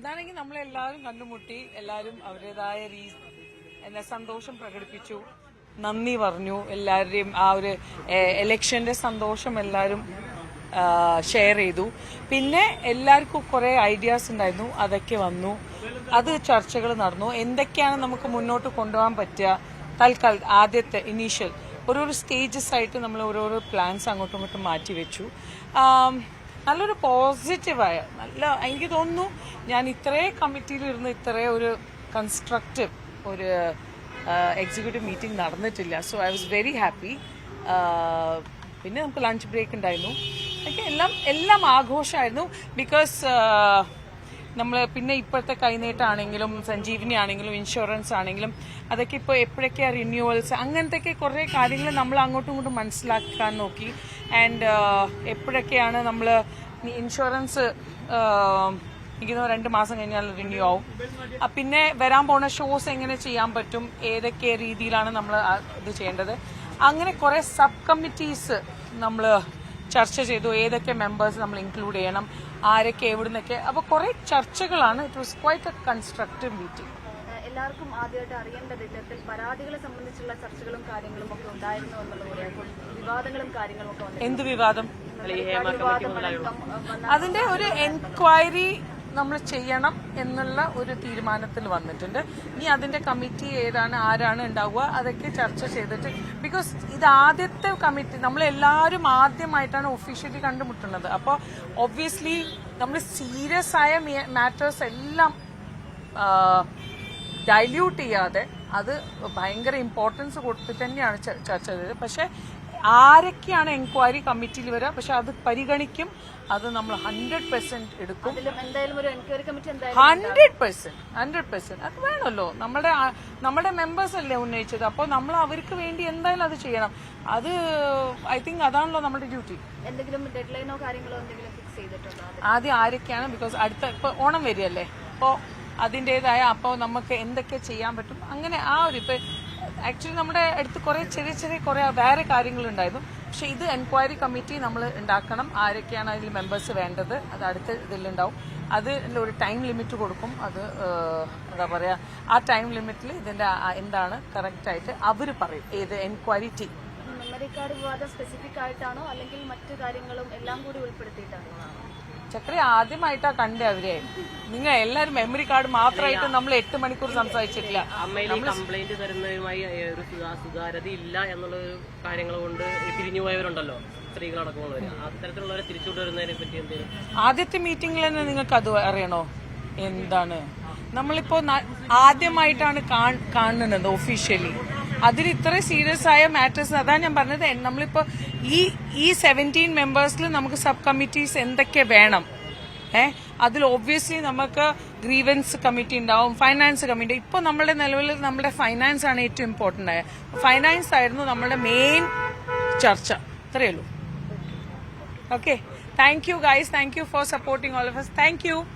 എന്താണെങ്കിൽ നമ്മളെല്ലാവരും കണ്ടുമുട്ടി എല്ലാവരും അവരുടേതായ രീ എന്നെ സന്തോഷം പ്രകടിപ്പിച്ചു നന്ദി പറഞ്ഞു എല്ലാവരുടെയും ആ ഒരു എലക്ഷന്റെ സന്തോഷം എല്ലാവരും ഷെയർ ചെയ്തു. പിന്നെ എല്ലാവർക്കും കുറേ ഐഡിയാസ് ഉണ്ടായിരുന്നു അതൊക്കെ വന്നു. അത് ചർച്ചകൾ നടന്നു. എന്തൊക്കെയാണ് നമുക്ക് മുന്നോട്ട് കൊണ്ടുപോകാൻ പറ്റുക? തൽക്കാൽ ആദ്യത്തെ ഇനീഷ്യൽ ഓരോരോ സ്റ്റേജസ് ആയിട്ട് നമ്മൾ ഓരോരോ പ്ലാൻസ് അങ്ങോട്ടും ഇങ്ങോട്ടും മാറ്റി വെച്ചു. നല്ലൊരു പോസിറ്റീവായ നല്ല എനിക്ക് തോന്നുന്നു ഞാൻ ഇത്രേ കമ്മിറ്റിയിലിരുന്ന് ഇത്രേ ഒരു കൺസ്ട്രക്റ്റീവ് ഒരു എക്സിക്യൂട്ടീവ് മീറ്റിംഗ് നടന്നിട്ടില്ല. So I was very happy പിന്നെ നമുക്ക് ലഞ്ച് ബ്രേക്ക് ഉണ്ടായിരുന്നു. എല്ലാം എല്ലാം ആഘോഷമായിരുന്നു. ബിക്കോസ് നമ്മൾ പിന്നെ ഇപ്പോഴത്തെ കൈനീട്ടാണെങ്കിലും സഞ്ജീവിനി ആണെങ്കിലും ഇൻഷുറൻസ് ആണെങ്കിലും അതൊക്കെ ഇപ്പോൾ എപ്പോഴൊക്കെയാണ് റിന്യൂവൽസ് അങ്ങനത്തെയൊക്കെ കുറേ കാര്യങ്ങൾ നമ്മൾ അങ്ങോട്ടും ഇങ്ങോട്ടും മനസ്സിലാക്കാൻ നോക്കി. ആൻഡ് എപ്പോഴൊക്കെയാണ് നമ്മൾ ഇൻഷുറൻസ് ഇരിക്കുന്ന രണ്ട് മാസം കഴിഞ്ഞാൽ റിന്യൂ ആവും. പിന്നെ വരാൻ പോണ ഷോസ് എങ്ങനെ ചെയ്യാൻ പറ്റും? ഏതൊക്കെ രീതിയിലാണ് നമ്മൾ ഇത് ചെയ്യേണ്ടത്? അങ്ങനെ കുറേ സബ് കമ്മിറ്റീസ് നമ്മൾ ചർച്ച ചെയ്തു ഏതൊക്കെ മെമ്പേഴ്സ് നമ്മൾ ഇൻക്ലൂഡ് ചെയ്യണം ആരൊക്കെ എവിടുന്നൊക്കെ. അപ്പോൾ കുറേ ചർച്ചകളാണ്. It was quite a constructive meeting എല്ലാവർക്കും ആദ്യമായിട്ട് അറിയേണ്ടത് ഇത്തരത്തിൽ പരാതികളെ സംബന്ധിച്ചുള്ള ചർച്ചകളും കാര്യങ്ങളും ഒക്കെ ഉണ്ടായിരുന്നു എന്നുള്ളത് വിവാദങ്ങളും കാര്യങ്ങളും ഒക്കെ എന്ത് വിവാദം? അതിന്റെ ഒരു എൻക്വയറി നമ്മൾ ചെയ്യണം എന്നുള്ള ഒരു തീരുമാനത്തിൽ വന്നിട്ടുണ്ട്. ഇനി അതിന്റെ കമ്മിറ്റി ഏതാണ് ആരാണ് ഉണ്ടാവുക അതൊക്കെ ചർച്ച ചെയ്തിട്ട് ബിക്കോസ് ഇത് ആദ്യത്തെ കമ്മിറ്റി നമ്മൾ എല്ലാവരും ആദ്യമായിട്ടാണ് ഒഫീഷ്യലി കണ്ടുമുട്ടുന്നത്. അപ്പോൾ ഒബ്വിയസ്ലി നമ്മൾ സീരിയസ് ആയ മാറ്റേഴ്സ് എല്ലാം ഡൈല്യൂട്ട് ചെയ്യാതെ അത് ഭയങ്കര ഇമ്പോർട്ടൻസ് കൊടുത്തിട്ട് തന്നെയാണ് ചർച്ച ചെയ്തത്. പക്ഷെ ആരൊക്കെയാണ് എൻക്വയറി കമ്മിറ്റിയിൽ വരിക പക്ഷെ അത് പരിഗണിക്കും. അത് നമ്മൾ ഹൺഡ്രഡ് പെർസെന്റ് എടുക്കും. ഹൺഡ്രഡ് പെർസെന്റ് ഹൺഡ്രഡ് പെർസെന്റ് അത് വേണമല്ലോ. നമ്മുടെ നമ്മുടെ മെമ്പേഴ്സ് അല്ലേ ഉന്നയിച്ചത്. അപ്പോൾ നമ്മൾ അവർക്ക് വേണ്ടി എന്തായാലും അത് ചെയ്യണം. അത് ഐ തിങ്ക് അതാണല്ലോ നമ്മുടെ ഡ്യൂട്ടി എന്തെങ്കിലും ഡെഡ് ലൈനോ കാര്യങ്ങളോ എന്തെങ്കിലും ഫിക്സ് ചെയ്തിട്ടുണ്ടോ ആദ്യം ആരൊക്കെയാണ്? ബിക്കോസ് അടുത്ത ഇപ്പൊ ഓണം വരികയല്ലേ? അപ്പോൾ അതിന്റെതായ അപ്പോൾ നമുക്ക് എന്തൊക്കെ ചെയ്യാൻ പറ്റും? അങ്ങനെ ആ ഒരു ഇപ്പൊ ആക്ച്വലി നമ്മുടെ അടുത്ത് കുറെ ചെറിയ ചെറിയ കുറെ വേറെ കാര്യങ്ങളുണ്ടായിരുന്നു. പക്ഷെ ഇത് എൻക്വയറി കമ്മിറ്റി നമ്മൾ ഉണ്ടാക്കണം. ആരൊക്കെയാണ് അതിൽ മെമ്പേഴ്സ് വേണ്ടത്? അത് അടുത്ത ഇതിലുണ്ടാവും. അത് ഒരു ടൈം ലിമിറ്റ് കൊടുക്കും. അത് എന്താ പറയുക ആ ടൈം ലിമിറ്റിൽ ഇതിന്റെ എന്താണ് കറക്റ്റായിട്ട് അവർ പറയും. ഏത് എൻക്വയറി ടീം മെമ്മറി കാർഡ് വിവാദം സ്പെസിഫിക് ആയിട്ടാണോ? അല്ലെങ്കിൽ മറ്റു കാര്യങ്ങളും എല്ലാം കൂടി ഉൾപ്പെടുത്തിയിട്ടാണോ? ചക്ര ആദ്യമായിട്ടാ കണ്ടേ അവരെ. നിങ്ങൾ എല്ലാരും മെമ്മറി കാർഡ് മാത്രമായിട്ട് നമ്മൾ എട്ട് മണിക്കൂർ സംസാരിച്ചിട്ടില്ല. അമ്മയിൽ കംപ്ലൈന്റ് തരുന്നതുമായി ഒരു സുതാ- സുതാര്യത ഇല്ല എന്നുള്ള കാര്യങ്ങൾ കൊണ്ട് പിരിഞ്ഞു പോയവരുണ്ടല്ലോ അത്തരത്തിലുള്ളവരെ തിരിച്ചുകൊണ്ടുവരുന്നതിനെ പറ്റി എന്തെങ്കിലും ആദ്യത്തെ മീറ്റിംഗിൽ തന്നെ നിങ്ങൾക്ക് അത് അറിയണോ? എന്താണ്? നമ്മളിപ്പോ ആദ്യമായിട്ടാണ് കാണുന്നത് ഒഫീഷ്യലി അതിൽ ഇത്ര സീരിയസ് ആയ മാറ്റേഴ്സ് അതാ ഞാൻ പറഞ്ഞത് നമ്മളിപ്പോ ഈ ഈ സെവന്റീൻ മെമ്പേഴ്സിൽ നമുക്ക് സബ് കമ്മിറ്റീസ് എന്തൊക്കെ വേണം? ഏ? അതിൽ ഒബ്വിയസ്ലി നമുക്ക് ഗ്രീവൻസ് കമ്മിറ്റി ഉണ്ടാവും ഫൈനാൻസ് കമ്മിറ്റി ഇപ്പൊ നമ്മുടെ നിലവിൽ നമ്മുടെ ഫൈനാൻസ് ആണ് ഏറ്റവും ഇമ്പോർട്ടന്റ് ആയ. ഫൈനാൻസ് ആയിരുന്നു നമ്മുടെ മെയിൻ ചർച്ച. ഇത്രയേ ഉള്ളൂ. Thank you you thank you for supporting all of us. Thank you.